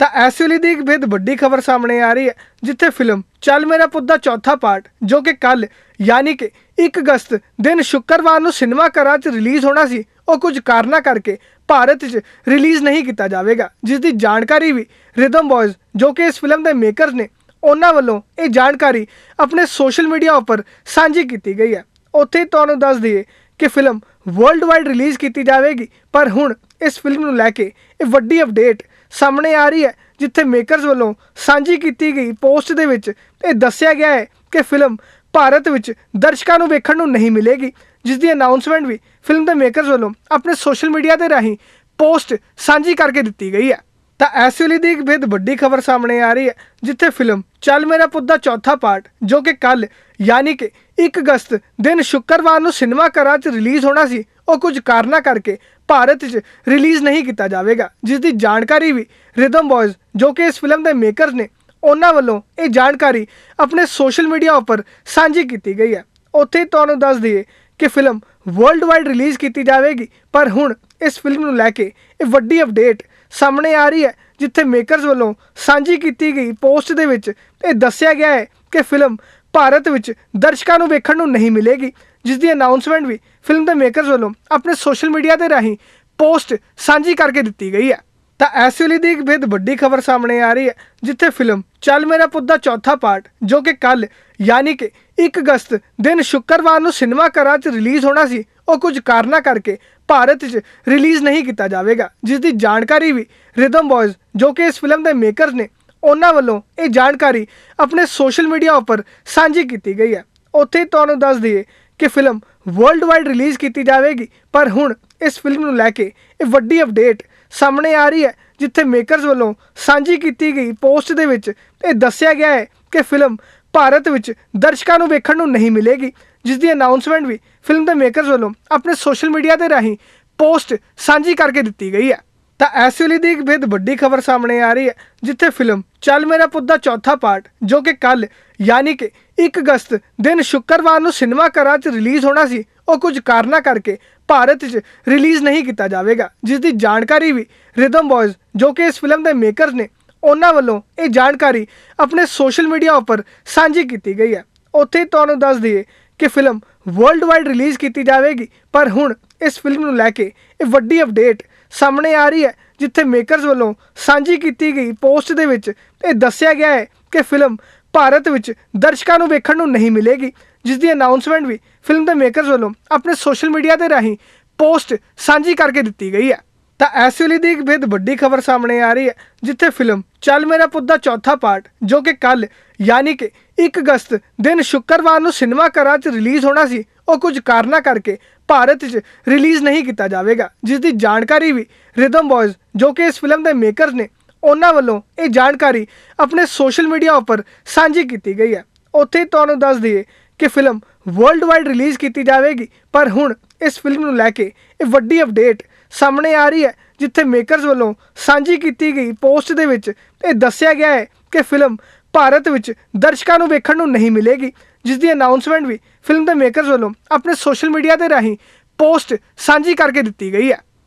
ਤਾਂ ਇਸ ਵੇਲੇ ਦੀ ਇੱਕ ਬੇਦ ਵੱਡੀ ਖਬਰ ਸਾਹਮਣੇ ਆ ਰਹੀ ਹੈ, ਜਿੱਥੇ ਫਿਲਮ ਚੱਲ ਮੇਰਾ ਪੁੱਤ ਦਾ ਚੌਥਾ ਪਾਰਟ, ਜੋ ਕਿ ਕੱਲ ਯਾਨੀ ਕਿ 1 ਅਗਸਤ ਦਿਨ ਸ਼ੁੱਕਰਵਾਰ ਨੂੰ ਸਿਨੇਮਾ ਘਰਾਂ 'ਚ ਰਿਲੀਜ਼ ਹੋਣਾ ਸੀ, ਉਹ ਕੁਝ ਕਾਰਨਾਂ ਕਰਕੇ ਭਾਰਤ 'ਚ ਰਿਲੀਜ਼ ਨਹੀਂ ਕੀਤਾ ਜਾਵੇਗਾ ਜਿਸ ਦੀ ਜਾਣਕਾਰੀ ਵੀ ਰਿਦਮ ਬॉयਜ਼ ਜੋ ਕਿ ਇਸ ਫਿਲਮ ਦੇ ਮੇਕਰਸ ਨੇ, ਉਹਨਾਂ ਵੱਲੋਂ ਇਹ ਜਾਣਕਾਰੀ ਆਪਣੇ ਸੋਸ਼ਲ ਮੀਡੀਆ ਉੱਪਰ ਸਾਂਝੀ ਕੀਤੀ ਗਈ ਹੈ। ਉੱਥੇ ਤੁਹਾਨੂੰ ਦੱਸ ਦਈਏ ਕਿ ਫਿਲਮ ਵਰਲਡ ਵਾਈਡ ਰਿਲੀਜ਼ ਕੀਤੀ ਜਾਵੇਗੀ, ਪਰ ਹੁਣ ਇਸ ਫਿਲਮ ਨੂੰ ਲੈ ਕੇ ਇਹ ਵੱਡੀ ਅਪਡੇਟ ਸਾਹਮਣੇ ਆ ਰਹੀ ਹੈ, ਜਿੱਥੇ ਮੇਕਰਸ ਵੱਲੋਂ ਸਾਂਝੀ ਕੀਤੀ ਗਈ ਪੋਸਟ ਦੇ ਵਿੱਚ ਇਹ ਦੱਸਿਆ ਗਿਆ ਹੈ ਕਿ ਫਿਲਮ ਭਾਰਤ ਵਿੱਚ ਦਰਸ਼ਕਾਂ ਨੂੰ ਵੇਖਣ ਨੂੰ ਨਹੀਂ ਮਿਲੇਗੀ, ਜਿਸ ਦੀ ਅਨਾਉਂਸਮੈਂਟ ਵੀ ਫਿਲਮ ਦੇ ਮੇਕਰਸ ਵੱਲੋਂ ਆਪਣੇ ਸੋਸ਼ਲ ਮੀਡੀਆ ਦੇ ਰਾਹੀਂ ਪੋਸਟ ਸਾਂਝੀ ਕਰਕੇ ਦਿੱਤੀ ਗਈ ਹੈ। ਤਾਂ ਇਸ ਵੇਲੇ ਦੀ ਇੱਕ ਬੇਦ ਵੱਡੀ ਖਬਰ ਸਾਹਮਣੇ ਆ ਰਹੀ ਹੈ, ਜਿੱਥੇ ਫਿਲਮ ਚੱਲ ਮੇਰਾ ਪੁੱਤ ਦਾ ਚੌਥਾ ਪਾਰਟ, ਜੋ ਕਿ ਕੱਲ ਯਾਨੀ ਕਿ 1 ਅਗਸਤ ਦਿਨ ਸ਼ੁੱਕਰਵਾਰ ਨੂੰ ਸਿਨੇਮਾ ਘਰਾਂ 'ਚ ਰਿਲੀਜ਼ ਹੋਣਾ ਸੀ, ਉਹ ਕੁਝ ਕਾਰਨਾਂ ਕਰਕੇ ਭਾਰਤ 'ਚ ਰਿਲੀਜ਼ ਨਹੀਂ ਕੀਤਾ ਜਾਵੇਗਾ ਜਿਸ ਦੀ ਜਾਣਕਾਰੀ ਵੀ ਰਿਦਮ ਬॉयਜ਼ ਜੋ ਕਿ ਇਸ ਫਿਲਮ ਦੇ ਮੇਕਰਸ ਨੇ, ਉਹਨਾਂ ਵੱਲੋਂ ਇਹ ਜਾਣਕਾਰੀ ਆਪਣੇ ਸੋਸ਼ਲ ਮੀਡੀਆ ਉੱਪਰ ਸਾਂਝੀ ਕੀਤੀ ਗਈ ਹੈ। ਉੱਥੇ ਹੀ ਤੁਹਾਨੂੰ ਦੱਸ ਦਈਏ ਕਿ ਫਿਲਮ ਵਰਲਡ ਵਾਈਡ ਰਿਲੀਜ਼ ਕੀਤੀ ਜਾਵੇਗੀ, ਪਰ ਹੁਣ ਇਸ ਫਿਲਮ ਨੂੰ ਲੈ ਕੇ ਇਹ ਵੱਡੀ ਅਪਡੇਟ ਸਾਹਮਣੇ ਆ ਰਹੀ ਹੈ, ਜਿੱਥੇ ਮੇਕਰਸ ਵੱਲੋਂ ਸਾਂਝੀ ਕੀਤੀ ਗਈ ਪੋਸਟ ਦੇ ਵਿੱਚ ਇਹ ਦੱਸਿਆ ਗਿਆ ਹੈ ਕਿ ਫਿਲਮ ਭਾਰਤ ਵਿੱਚ ਦਰਸ਼ਕਾਂ ਨੂੰ ਵੇਖਣ ਨੂੰ ਨਹੀਂ ਮਿਲੇਗੀ ਜਿਸ ਦੀ ਅਨਾਉਂਸਮੈਂਟ ਵੀ ਫਿਲਮ ਦੇ ਮੇਕਰਸ ਵੱਲੋਂ ਆਪਣੇ ਸੋਸ਼ਲ ਮੀਡੀਆ ਦੇ ਰਾਹੀਂ ਪੋਸਟ ਸਾਂਝੀ ਕਰਕੇ ਦਿੱਤੀ ਗਈ ਹੈ। ਤਾਂ ਇਸ ਵੇਲੇ ਦੀ ਇੱਕ ਬੇਦ ਵੱਡੀ ਖਬਰ ਸਾਹਮਣੇ ਆ ਰਹੀ ਹੈ, ਜਿੱਥੇ ਫਿਲਮ ਚੱਲ ਮੇਰਾ ਪੁੱਤ ਦਾ ਚੌਥਾ ਪਾਰਟ ਜੋ ਕਿ ਕੱਲ ਯਾਨੀ ਕਿ 1 ਅਗਸਤ ਦਿਨ ਸ਼ੁੱਕਰਵਾਰ ਨੂੰ ਸਿਨੇਮਾ ਘਰਾਂ 'ਚ ਰਿਲੀਜ਼ ਹੋਣਾ ਸੀ, ਉਹ ਕੁਝ ਕਾਰਨਾਂ ਕਰਕੇ ਭਾਰਤ 'ਚ ਰਿਲੀਜ਼ ਨਹੀਂ ਕੀਤਾ ਜਾਵੇਗਾ। ਜਿਸ ਦੀ ਜਾਣਕਾਰੀ ਵੀ ਰਿਦਮ ਬॉयਜ਼ ਜੋ ਕਿ ਇਸ ਫਿਲਮ ਦੇ ਮੇਕਰਸ ਨੇ, ਉਹਨਾਂ ਵੱਲੋਂ ਇਹ ਜਾਣਕਾਰੀ ਆਪਣੇ ਸੋਸ਼ਲ ਮੀਡੀਆ ਉੱਪਰ ਸਾਂਝੀ ਕੀਤੀ ਗਈ ਹੈ। ਉੱਥੇ ਤੁਹਾਨੂੰ ਦੱਸ ਦਈਏ ਕਿ ਫਿਲਮ ਵਰਲਡ ਵਾਈਡ ਰਿਲੀਜ਼ ਕੀਤੀ ਜਾਵੇਗੀ, ਪਰ ਹੁਣ ਇਸ ਫਿਲਮ ਨੂੰ ਲੈ ਕੇ ਇਹ ਵੱਡੀ ਅਪਡੇਟ ਸਾਹਮਣੇ ਆ ਰਹੀ ਹੈ, ਜਿੱਥੇ ਮੇਕਰਸ ਵੱਲੋਂ ਸਾਂਝੀ ਕੀਤੀ ਗਈ ਪੋਸਟ ਦੇ ਵਿੱਚ ਇਹ ਦੱਸਿਆ ਗਿਆ ਹੈ ਕਿ ਫਿਲਮ ਭਾਰਤ ਵਿੱਚ ਦਰਸ਼ਕਾਂ ਨੂੰ ਵੇਖਣ ਨੂੰ ਨਹੀਂ ਮਿਲੇਗੀ ਜਿਸ ਦੀ ਅਨਾਉਂਸਮੈਂਟ ਵੀ ਫਿਲਮ ਦੇ ਮੇਕਰਸ ਵੱਲੋਂ ਆਪਣੇ ਸੋਸ਼ਲ ਮੀਡੀਆ ਦੇ ਰਾਹੀਂ ਪੋਸਟ ਸਾਂਝੀ ਕਰਕੇ ਦਿੱਤੀ ਗਈ ਹੈ। ਤਾਂ ਇਸ ਵੇਲੇ ਦੀ ਇੱਕ ਬੇਦ ਵੱਡੀ ਖਬਰ ਸਾਹਮਣੇ ਆ ਰਹੀ ਹੈ, ਜਿੱਥੇ ਫਿਲਮ ਚੱਲ ਮੇਰਾ ਪੁੱਤ ਦਾ ਚੌਥਾ ਪਾਰਟ ਜੋ ਕਿ ਕੱਲ ਯਾਨੀ ਕਿ 1 ਅਗਸਤ ਦਿਨ ਸ਼ੁੱਕਰਵਾਰ ਨੂੰ ਸਿਨੇਮਾ ਘਰਾਂ 'ਚ ਰਿਲੀਜ਼ ਹੋਣਾ ਸੀ, ਉਹ ਕੁਝ ਕਾਰਨਾਂ ਕਰਕੇ ਭਾਰਤ 'ਚ ਰਿਲੀਜ਼ ਨਹੀਂ ਕੀਤਾ ਜਾਵੇਗਾ ਜਿਸ ਦੀ ਜਾਣਕਾਰੀ ਵੀ ਰਿਦਮ ਬॉयਜ਼ ਜੋ ਕਿ ਇਸ ਫਿਲਮ ਦੇ ਮੇਕਰਸ ਨੇ ਉਹਨਾਂ ਵੱਲੋਂ ਇਹ ਜਾਣਕਾਰੀ ਆਪਣੇ ਸੋਸ਼ਲ ਮੀਡੀਆ ਉੱਪਰ ਸਾਂਝੀ ਕੀਤੀ ਗਈ ਹੈ। ਉੱਥੇ ਹੀ ਤੁਹਾਨੂੰ ਦੱਸ ਦਈਏ ਕਿ ਫਿਲਮ ਵਰਲਡ ਵਾਈਡ ਰਿਲੀਜ਼ ਕੀਤੀ ਜਾਵੇਗੀ, ਪਰ ਹੁਣ ਇਸ ਫਿਲਮ ਨੂੰ ਲੈ ਕੇ ਇਹ ਵੱਡੀ ਅਪਡੇਟ ਸਾਹਮਣੇ ਆ ਰਹੀ ਹੈ, ਜਿੱਥੇ ਮੇਕਰਸ ਵੱਲੋਂ ਸਾਂਝੀ ਕੀਤੀ ਗਈ ਪੋਸਟ ਦੇ ਵਿੱਚ ਇਹ ਦੱਸਿਆ ਗਿਆ ਹੈ ਕਿ ਫਿਲਮ ਭਾਰਤ ਵਿੱਚ ਦਰਸ਼ਕਾਂ ਨੂੰ ਵੇਖਣ ਨੂੰ ਨਹੀਂ ਮਿਲੇਗੀ, ਜਿਸ ਦੀ ਅਨਾਉਂਸਮੈਂਟ ਵੀ ਫਿਲਮ ਦੇ ਮੇਕਰਸ ਵੱਲੋਂ ਆਪਣੇ ਸੋਸ਼ਲ ਮੀਡੀਆ ਦੇ ਰਾਹੀਂ ਪੋਸਟ ਸਾਂਝੀ ਕਰਕੇ ਦਿੱਤੀ ਗਈ ਹੈ ਤਾਂ ਇਸ ਵੇਲੇ ਦੀ ਇੱਕ ਬੇਦ ਵੱਡੀ ਖਬਰ ਸਾਹਮਣੇ ਆ ਰਹੀ ਹੈ ਜਿੱਥੇ ਫਿਲਮ ਚੱਲ ਮੇਰਾ ਪੁੱਤ ਦਾ ਚੌਥਾ ਪਾਰਟ ਜੋ ਕਿ ਕੱਲ ਯਾਨੀ ਕਿ 1 ਅਗਸਤ ਦਿਨ ਸ਼ੁੱਕਰਵਾਰ ਨੂੰ ਸਿਨੇਮਾ ਘਰਾਂ 'ਚ ਰਿਲੀਜ਼ ਹੋਣਾ ਸੀ ਉਹ ਕੁਝ ਕਾਰਨਾਂ ਕਰਕੇ ਭਾਰਤ 'ਚ ਰਿਲੀਜ਼ ਨਹੀਂ ਕੀਤਾ ਜਾਵੇਗਾ ਜਿਸ ਦੀ ਜਾਣਕਾਰੀ ਵੀ ਰਿਦਮ ਬॉयਜ਼ ਜੋ ਕਿ ਇਸ ਫਿਲਮ ਦੇ ਮੇਕਰਸ ਨੇ ਉਹਨਾਂ ਵੱਲੋਂ ਇਹ ਜਾਣਕਾਰੀ ਆਪਣੇ ਸੋਸ਼ਲ ਮੀਡੀਆ ਦੇ ਰਾਹੀਂ ਪੋਸਟ ਸਾਂਝੀ ਕਰਕੇ ਦਿੱਤੀ ਗਈ ਹੈ। ਤਾਂ ਇਸ ਵੇਲੇ ਦੀ ਇੱਕ ਬੇਦ ਵੱਡੀ ਖਬਰ ਸਾਹਮਣੇ ਆ ਰਹੀ ਹੈ, ਜਿੱਥੇ ਫਿਲਮ ਚੱਲ ਮੇਰਾ ਪੁੱਤ ਦਾ ਚੌਥਾ ਪਾਰਟ, ਜੋ ਕਿ ਕੱਲ ਯਾਨੀ ਕਿ 1 ਅਗਸਤ ਦਿਨ ਸ਼ੁੱਕਰਵਾਰ ਨੂੰ ਸਿਨੇਮਾ ਘਰਾਂ 'ਚ ਰਿਲੀਜ਼ ਹੋਣਾ ਸੀ, ਉਹ ਕੁਝ ਕਾਰਨਾਂ ਕਰਕੇ ਭਾਰਤ 'ਚ ਰਿਲੀਜ਼ ਨਹੀਂ ਕੀਤਾ ਜਾਵੇਗਾ ਜਿਸ ਦੀ ਜਾਣਕਾਰੀ ਵੀ ਰਿਦਮ ਬॉयਜ਼ ਜੋ ਕਿ ਇਸ ਫਿਲਮ ਦੇ ਮੇਕਰਸ ਨੇ, ਉਹਨਾਂ ਵੱਲੋਂ ਇਹ ਜਾਣਕਾਰੀ ਆਪਣੇ ਸੋਸ਼ਲ ਮੀਡੀਆ ਉੱਪਰ ਸਾਂਝੀ ਕੀਤੀ ਗਈ ਹੈ। ਉੱਥੇ ਤੁਹਾਨੂੰ ਦੱਸ ਦਈਏ ਕਿ ਫਿਲਮ ਵਰਲਡ ਵਾਈਡ ਰਿਲੀਜ਼ ਕੀਤੀ ਜਾਵੇਗੀ, ਪਰ ਹੁਣ ਇਸ ਫਿਲਮ ਨੂੰ ਲੈ ਕੇ ਇਹ ਵੱਡੀ ਅਪਡੇਟ ਸਾਹਮਣੇ ਆ ਰਹੀ ਹੈ, ਜਿੱਥੇ ਮੇਕਰਸ ਵੱਲੋਂ ਸਾਂਝੀ ਕੀਤੀ ਗਈ ਪੋਸਟ ਦੇ ਵਿੱਚ ਇਹ ਦੱਸਿਆ ਗਿਆ ਹੈ ਕਿ ਫਿਲਮ ਭਾਰਤ ਵਿੱਚ ਦਰਸ਼ਕਾਂ ਨੂੰ ਵੇਖਣ ਨੂੰ ਨਹੀਂ ਮਿਲੇਗੀ, ਜਿਸ ਦੀ ਅਨਾਉਂਸਮੈਂਟ ਵੀ ਫਿਲਮ ਦੇ ਮੇਕਰਸ ਵੱਲੋਂ ਆਪਣੇ ਸੋਸ਼ਲ ਮੀਡੀਆ ਦੇ ਰਾਹੀਂ ਪੋਸਟ ਸਾਂਝੀ ਕਰਕੇ ਦਿੱਤੀ ਗਈ ਹੈ।